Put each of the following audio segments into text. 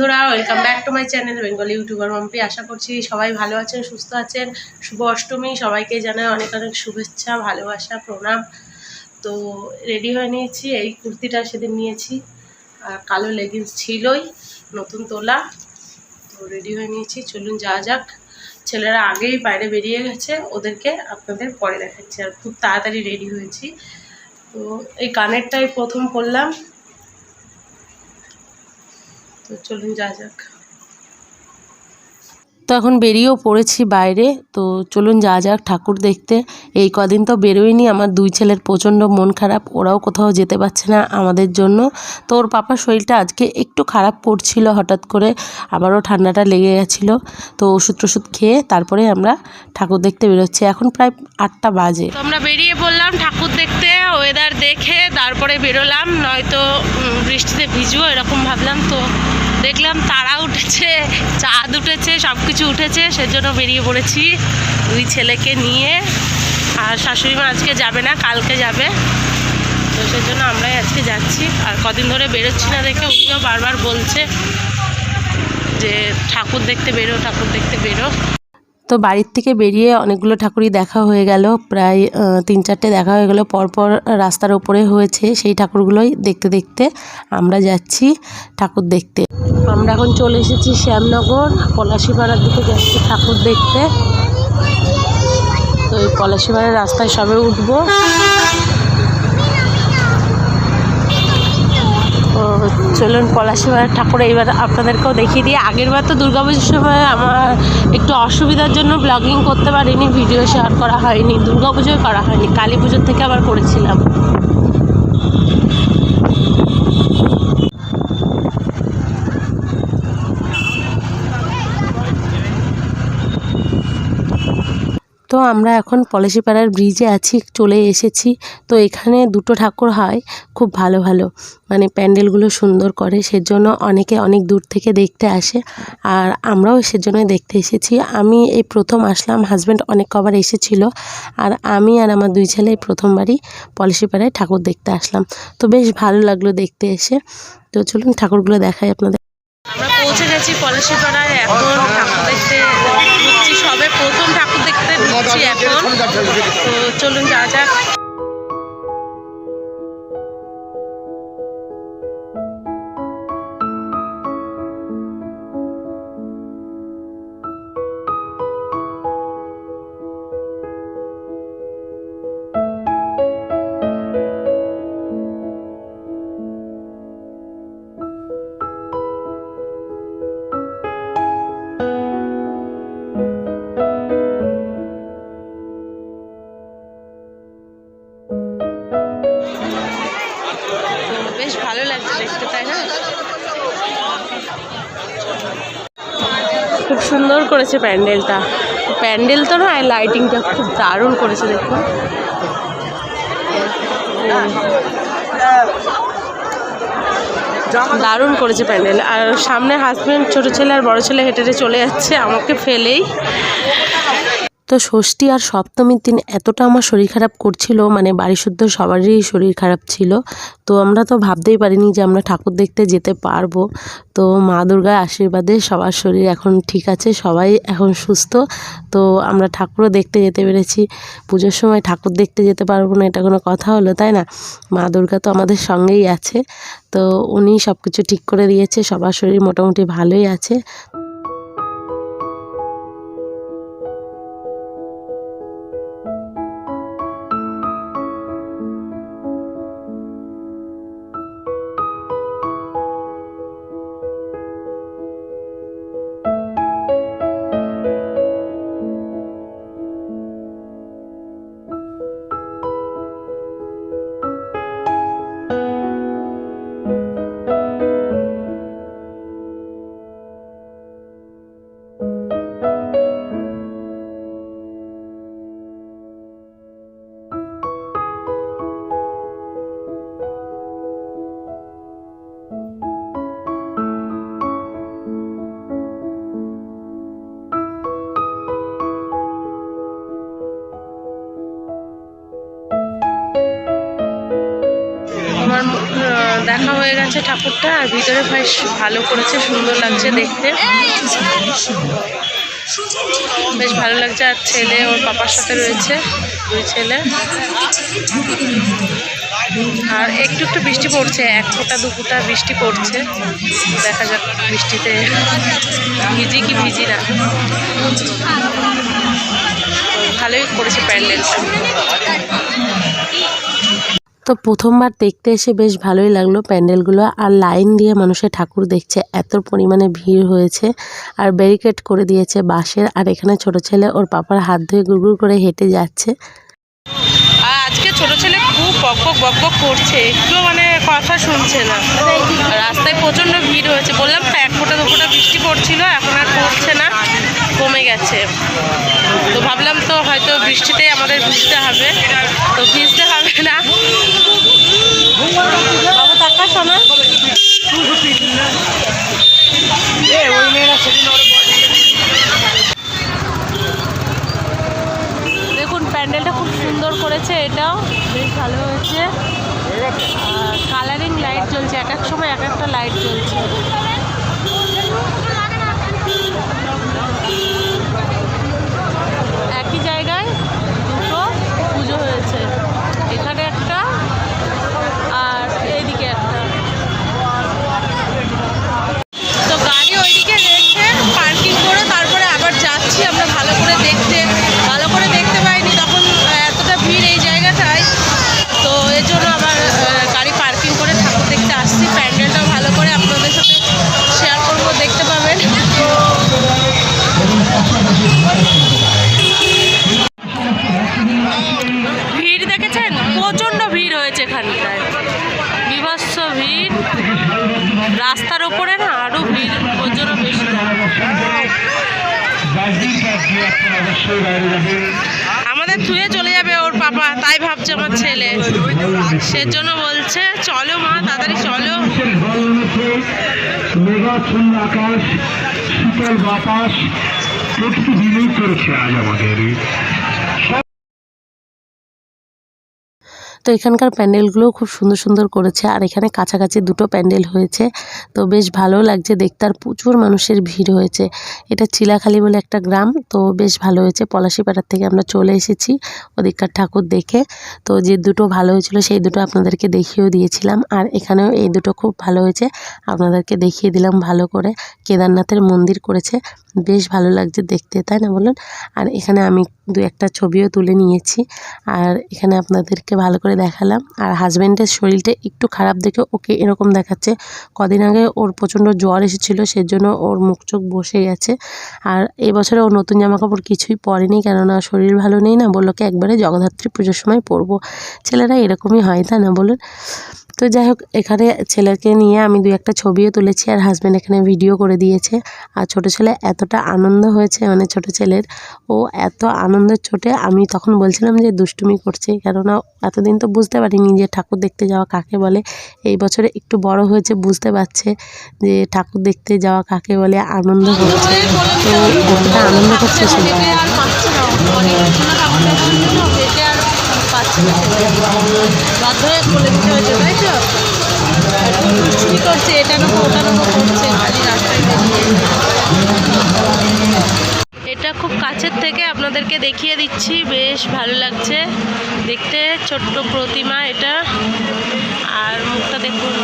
বন্ধুরা welcome back to my channel Bengali youtuber Mampi আশা করছি সবাই ভালো আছেন, সুস্থ আছেন। শুভ অষ্টমী, সবাইকে জানাই অনেক অনেক শুভেচ্ছা, ভালোবাসা, প্রণাম। তো রেডি হয়ে নিয়েছি, এই কুর্তিটা সেদিন নিয়েছি। আর কালো লেগিংস ছিলই, নতুন তোলা। তো রেডি হয়ে নিয়েছি, চলুন যাওয়া যাক। ছেলেরা আগেই বাইরে বেরিয়ে গেছে, ওদেরকে আপনাদের পরে দেখাচ্ছি। আর খুব তাড়াতাড়ি রেডি হয়েছি। তো এই কানেরটাই প্রথম করলাম তো চলুন যা যাক তো এখন বেরিয়েও পড়েছি বাইরে। তো চলুন যা যাক ঠাকুর দেখতে। এই কদিন তো বেরোয়নি, আমার দুই ছেলের প্রচণ্ড মন খারাপ, ওরাও কোথাও যেতে পারছে না আমাদের জন্য। তো ওর পাপার শরীরটা আজকে একটু খারাপ করছিল হঠাৎ করে, আবারও ঠান্ডাটা লেগে গেছিল। তো ওষুধ টষুধ খেয়ে তারপরে আমরা ঠাকুর দেখতে বেরোচ্ছি। এখন প্রায় আটটা বাজে। আমরা বেরিয়ে পড়লাম ঠাকুর দেখতে ওয়েদার দেখে তারপরে বেরোলাম। নয়তো বৃষ্টিতে ভিজবো এরকম ভাবলাম তো। দেখলাম তারা উঠেছে, চাঁদ উঠেছে সব কিছু উঠেছে, সেজন্য বেরিয়ে পড়েছি দুই ছেলেকে নিয়ে। আর শাশুড়ি মা আজকে যাবে না, কালকে যাবে। তো সেজন্য আমরাই আজকে যাচ্ছি। আর কদিন ধরে বেরোচ্ছি না দেখে উনিও বারবার বলছে যে ঠাকুর দেখতে বেরো, ঠাকুর দেখতে বেরো। তো বাড়ির থেকে বেরিয়ে অনেকগুলো ঠাকুরই দেখা হয়ে গেল। প্রায় তিন চারটে দেখা হয়ে গেল। পরপর রাস্তার ওপরে হয়েছে সেই ঠাকুরগুলোই দেখতে দেখতে। আমরা যাচ্ছি ঠাকুর দেখতে। আমরা এখন চলে এসেছি শ্যামনগর, পলাশিপাড়ার দিকে যাচ্ছি ঠাকুর দেখতে। তো এই পলাশিপাড়ার রাস্তায় সবে উঠবো। তো চলুন পলাশিপাড়ার ঠাকুর এইবার আপনাদেরকেও দেখিয়ে দিয়ে আগেরবার তো দুর্গাপুজোর সময় আমার একটু অসুবিধার জন্য ব্লগিং করতে পারিনি ভিডিও শেয়ার করা হয়নি দুর্গাপুজোয় করা হয়নি, কালী পুজোর থেকে আবার করেছিলাম। তো আমরা এখন পলাশিপাড়ার ব্রিজে আছি, চলে এসেছি। তো এখানে দুটো ঠাকুর হয়, খুব ভালো ভালো। মানে প্যান্ডেলগুলো সুন্দর করে, সেজন্য অনেকে অনেক দূর থেকে দেখতে আসে। আর আমরাও সেজন্যই দেখতে এসেছি। আমি এই প্রথম আসলাম হাজব্যান্ড অনেক কবার এসেছিল। আর আমি আর আমার দুই ছেলে প্রথমবারই পলাশিপাড়ায় ঠাকুর দেখতে আসলাম। তো বেশ ভালো লাগল দেখতে এসে। তো চলুন ঠাকুরগুলো দেখাই আপনাদের। আমরা পৌঁছে গেছি পলাশিপাড়ায়, এখন ঠাকুর দেখতে সবে প্রথম ঢুকছি এখন। তো চলুন যা যাক। সুন্দর করেছে প্যান্ডেলটা। প্যান্ডেল তো নয় লাইটিংটা খুব দারুণ করেছে দেখুন। দারুণ করেছে প্যান্ডেল। আর সামনে হাজব্যান্ড ছোটো ছেলে আর বড় ছেলে হেঁটে হেঁটে চলে যাচ্ছে, আমাকে ফেলেই। তো ষষ্ঠী আর সপ্তমীর দিন এতটা আমার শরীর খারাপ করছিল মানে বাড়ি শুদ্ধ সবারই শরীর খারাপ ছিল। তো আমরা তো ভাবতেই পারিনি যে আমরা ঠাকুর দেখতে যেতে পারব। তো মা দুর্গার আশীর্বাদে সবার শরীর এখন ঠিক আছে, সবাই এখন সুস্থ। তো আমরা ঠাকুরও দেখতে যেতে পেরেছি। পুজোর সময় ঠাকুর দেখতে যেতে পারব না, এটা কোনো কথা হলো, তাই না? মা দুর্গা তো আমাদের সঙ্গেই আছে। তো উনি সব কিছু ঠিক করে দিয়েছে, সবার শরীর মোটামুটি ভালোই আছে। হয়ে গেছে ঠাকুরটা, আর ভিতরে বেশ ভালো করেছে, সুন্দর লাগছে দেখতে। বেশ ভালো লাগছে, আর ছেলে ওর পাপার সাথে রয়েছে, দুই ছেলে। আর একটু একটু বৃষ্টি পড়ছে, এক ফোঁটা, দু ফোঁটা বৃষ্টি পড়ছে। দেখা যাক বৃষ্টিতে ভিজি কি ভিজি না। ভালোই করেছে প্যান্ডেলটা। তো প্রথমবার দেখতে এসে বেশ ভালোই লাগল প্যান্ডেলগুলো। আর লাইন দিয়ে মানুষের ঠাকুর দেখছে, এত পরিমাণে ভিড় হয়েছে। আর ব্যারিকেড করে দিয়েছে বাঁশের। আর এখানে ছোট ছেলে ওর পাপার হাত ধুয়ে গুড়গুড় করে হেঁটে যাচ্ছে। আর আজকে ছোট ছেলে খুব বকবক বকবক করছে। একটু মানে কথা শুনছে না। রাস্তায় প্রচণ্ড ভিড় হয়েছে। বললাম তো এক ফোঁটা, দু ফোঁটা বৃষ্টি পড়ছিল, এখন আর পড়ছে না, কমে গেছে। তো ভাবলাম তো হয়তো বৃষ্টিতে আমাদের ভিজতে হবে। তো ভিজতে হবে না। দেখুন, প্যান্ডেলটা খুব সুন্দর করেছে এটাও বেশ ভালো হয়েছে। কালারিং লাইট জ্বলছে, এক এক সময় এক একটা লাইট জ্বলছে। রাস্তার ওপরে না আরও ভিড় বেশি আমাদের থুয়ে চলে যাবে ওর পাপা, তাই ভাবছে আমার ছেলে। সেজন্য বলছে, চলো মা, তাড়াতাড়ি চলো। আকাশ, শীতল বাতাস, প্রকৃতি বিনিয়োগ করেছে আজ আমাদের। তো এখানকার প্যান্ডেলগুলোও খুব সুন্দর সুন্দর করেছে, আর এখানে কাছাকাছি দুটো প্যান্ডেল হয়েছে। তো বেশ ভালো লাগছে দেখতে, আর প্রচুর মানুষের ভিড় হয়েছে। এটা চিলাখালি বলে একটা গ্রাম, তো বেশ ভালো হয়েছে। পলাশিপাড়ার থেকে আমরা চলে এসেছি ওদিককার ঠাকুর দেখে। তো যে দুটো ভালো হয়েছিল, সেই দুটো আপনাদেরকে দেখিয়েও দিয়েছিলাম। আর এখানেও এই দুটো খুব ভালো হয়েছে, আপনাদেরকে দেখিয়ে দিলাম ভালো করে। কেদারনাথের মন্দির করেছে, বেশ ভালো লাগছে দেখতে, তাই না বলুন? আর এখানে আমি দু একটা ছবিও তুলে নিয়েছি। আর এখানে আপনাদেরকে ভালো করে দেখালাম। আর হাজব্যান্ডের শরীরটা একটু খারাপ দেখে ওকে এরকম দেখাচ্ছে। কদিন আগে ওর প্রচণ্ড জ্বর এসেছিল, সেজন্য ওর মুখ চোখ বসে গেছে। আর এবছরে বছরে ও নতুন জামা কাপড় কিছুই পরেনি, কেননা শরীর ভালো নেই না, বলল কি একবারে জগদ্ধাত্রী পুজোর সময় পরবো। ছেলেরা এরকমই হয় তা না বলুন? তো যাই হোক, এখানে ছেলেকে নিয়ে আমি দু একটা ছবিও তুলেছি আর হাজব্যান্ড এখানে ভিডিও করে দিয়েছে। আর ছোট ছেলে এতটা আনন্দ হয়েছে মানে ছোট ছেলের, ও এত আনন্দের চোটে আমি তখন বলছিলাম যে দুষ্টুমি করছে, কেননা এতদিন তো বুঝতে পারিনি যে ঠাকুর দেখতে যাওয়া কাকে বলে। এই বছরে একটু বড় হয়েছে, বুঝতে পারছে যে ঠাকুর দেখতে যাওয়া কাকে বলে, আনন্দ হচ্ছে। তো কতটা আনন্দ করছে সেটা বাধ্য হয়ে খুলে দিতে হয়েছে তাই তো দুষ্টুমি করছে এটা নেব ওটা করছে এটা খুব কাছের থেকে আপনাদেরকে দেখিয়ে দিচ্ছি, বেশ ভালো লাগছে। দেখতে ছোট্ট প্রতিমা এটা। আর মুখটা দেখুন।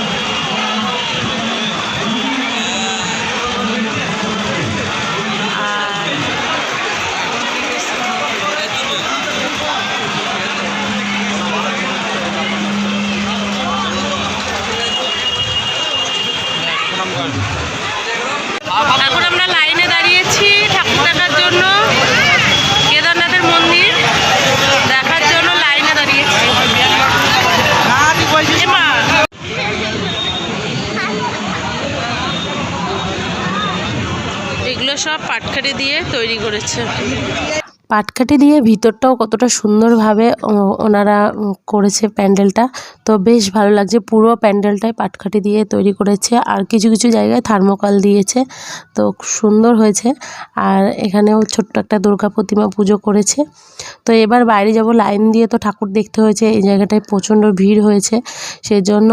পাটকারি দিয়ে তৈরি করেছে। পাটকাঠি দিয়ে ভিতরটাও কতটা সুন্দরভাবে ওনারা করেছে প্যান্ডেলটা। তো বেশ ভালো লাগছে, পুরো প্যান্ডেলটাই পাটকাঠি দিয়ে তৈরি করেছে, আর কিছু কিছু জায়গায় থার্মোকল দিয়েছে। তো সুন্দর হয়েছে, আর এখানেও ছোট্ট একটা দুর্গা প্রতিমা পুজো করেছে। তো এবার বাইরে যাব, লাইন দিয়ে তো ঠাকুর দেখতে হয়েছে, এই জায়গাটায় প্রচণ্ড ভিড় হয়েছে সেজন্য।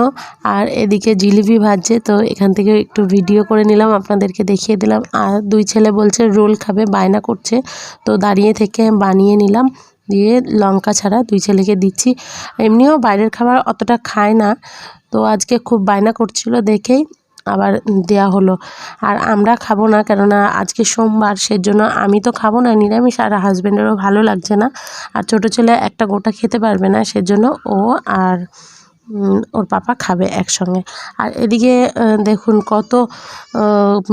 আর এদিকে জিলিপি ভাজছে, তো এখান থেকে একটু ভিডিও করে নিলাম, আপনাদেরকে দেখিয়ে দিলাম। আর দুই ছেলে বলছে, রোল খাবে, বায়না করছে। তো দাঁড়িয়ে বানিয়ে নিলাম। দিয়ে লঙ্কা ছাড়া দুই ছেলেকে দিচ্ছি। এমনিও বাইরের খাবার অতটা খায় না। তো আজকে খুব বায়না করছিল দেখেই আবার দেয়া হলো। আর আমরা খাব না কেননা আজকে সোমবার, সেজন্য আমি তো খাব না, নিরামিষ আর হাজব্যান্ডেরও ভালো লাগছে না। আর ছোটো ছেলে একটা গোটা খেতে পারবে না, সেজন্য ও আর ওর পাপা খাবে একসঙ্গে। আর এদিকে দেখুন কত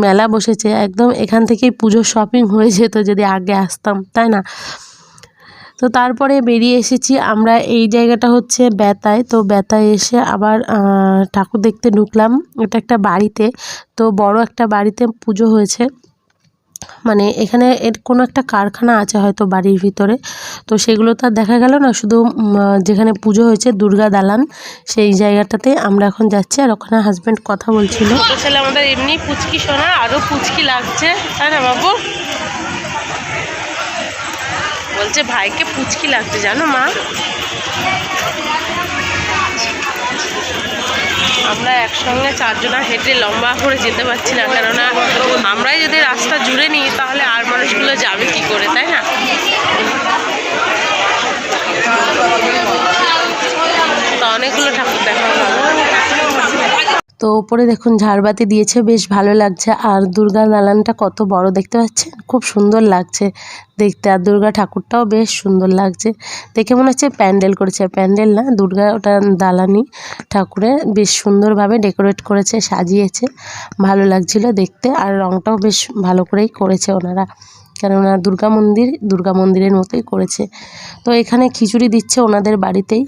মেলা বসেছে। একদম এখান থেকেই পুজোর শপিং হয়ে যেত যদি আগে আসতাম, তাই না? তো তারপরে বেরিয়ে এসেছি আমরা। এই জায়গাটা হচ্ছে বেতায় তো বেতায় এসে আবার ঠাকুর দেখতে ঢুকলাম। এটা একটা বাড়িতে। তো বড় একটা বাড়িতে পুজো হয়েছে। মানে এখানে এর কোনো একটা কারখানা আছে হয়তো বাড়ির ভিতরে। তো সেগুলো তো আর দেখা গেল না, শুধু যেখানে পুজো হয়েছে দুর্গা দালান, সেই জায়গাটাতে আমরা এখন যাচ্ছি আর ওখানে হাজব্যান্ড কথা বলছিল। ছেলে আমাদের এমনি পুচকি শোনা আরও পুচকি লাগছে, তাই না বাবু? বলছে ভাইকে পুচকি লাগছে, জানো মা? আমরা একসঙ্গে চারজনা হেঁটে লম্বা করে যেতে পারছি না, কেননা আমরাই যদি রাস্তা জুড়ে নিই, তাহলে আর মানুষগুলো যাবে কি করে, তাই না? তো অনেকগুলো ঠাকুর দেখা হলো। তো ওপরে দেখুন ঝাড়বাতি দিয়েছে, বেশ ভালো লাগছে। আর দুর্গা দালানটা কত বড় দেখতে পাচ্ছেন? খুব সুন্দর লাগছে দেখতে। আর দুর্গা ঠাকুরটাও বেশ সুন্দর লাগছে। দেখে মনে হচ্ছে প্যান্ডেল করেছে। প্যান্ডেল না, দুর্গা ওটা দালানি ঠাকুরের বেশ সুন্দরভাবে ডেকোরেট করেছে, সাজিয়েছে। ভালো লাগছিল দেখতে। আর রংটাও বেশ ভালো করেই করেছে ওনারা। কেননা দুর্গা মন্দির দুর্গা মন্দিরের মতোই করেছে। তো এখানে খিচুড়ি দিচ্ছে ওনাদের বাড়িতেই।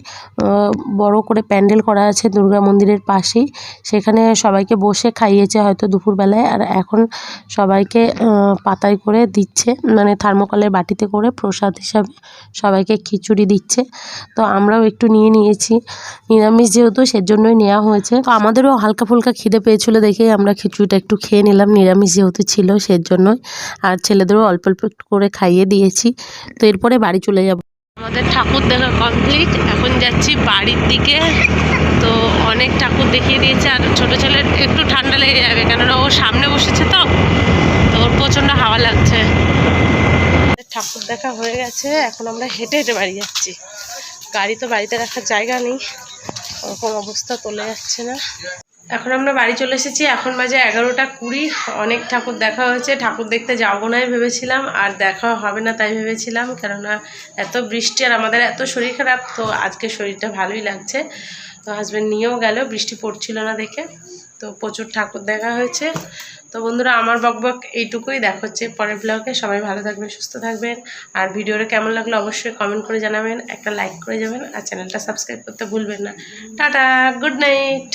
বড় করে প্যান্ডেল করা আছে দুর্গা মন্দিরের পাশেই। সেখানে সবাইকে বসে খাইয়েছে হয়তো দুপুরবেলায় আর এখন সবাইকে পাতায় করে দিচ্ছে। মানে থার্মোকলের বাটিতে করে প্রসাদ হিসাবে সবাইকে খিচুড়ি দিচ্ছে। তো আমরাও একটু নিয়ে নিয়েছি। নিরামিষ যেহেতু সেজন্যই নেওয়া হয়েছে। তো আমাদেরও হালকা ফুলকা খিদে পেয়েছিল দেখেই আমরা খিচুড়িটা একটু খেয়ে নিলাম। নিরামিষ যেহেতু ছিল সেজন্যই। আর ছেলেদেরও অল্প অল্প একটু করে খাইয়ে দিয়েছি। তো এরপরে বাড়ি চলে যাব। আমাদের ঠাকুর দেখা কমপ্লিট এখন যাচ্ছি বাড়ির দিকে। তো অনেক ঠাকুর দেখিয়ে দিয়েছে। আর ছোটো ছেলের একটু ঠান্ডা লেগে যাবে, কেননা ও সামনে বসেছে তো। তো ওর প্রচণ্ড হাওয়া লাগছে। ঠাকুর দেখা হয়ে গেছে। এখন আমরা হেঁটে হেঁটে বাড়ি যাচ্ছি। গাড়ি তো বাড়িতে রাখার জায়গা নেই। ওরকম অবস্থা তোলে যাচ্ছে না। এখন আমরা বাড়ি চলে এসেছি। এখন বাজে এগারোটা কুড়ি। অনেক ঠাকুর দেখা হয়েছে। ঠাকুর দেখতে যাব নাই ভেবেছিলাম, আর দেখা হবে না তাই ভেবেছিলাম। কেননা এত বৃষ্টি আর আমাদের এত শরীর খারাপ, তো আজকে শরীরটা ভালোই লাগছে। তো হাজব্যান্ড নিয়েও গেল, বৃষ্টি পড়ছিল না দেখে। তো প্রচুর ঠাকুর দেখা হয়েছে। তো বন্ধুরা, আমার বকবক এইটুকুই দেখা হচ্ছে পরের ব্লগে সবাই ভালো থাকবেন, সুস্থ থাকবেন। আর ভিডিওটা কেমন লাগল অবশ্যই কমেন্ট করে জানাবেন। একটা লাইক করে যাবেন। আর চ্যানেলটা সাবস্ক্রাইব করতে ভুলবেন না। Tata good night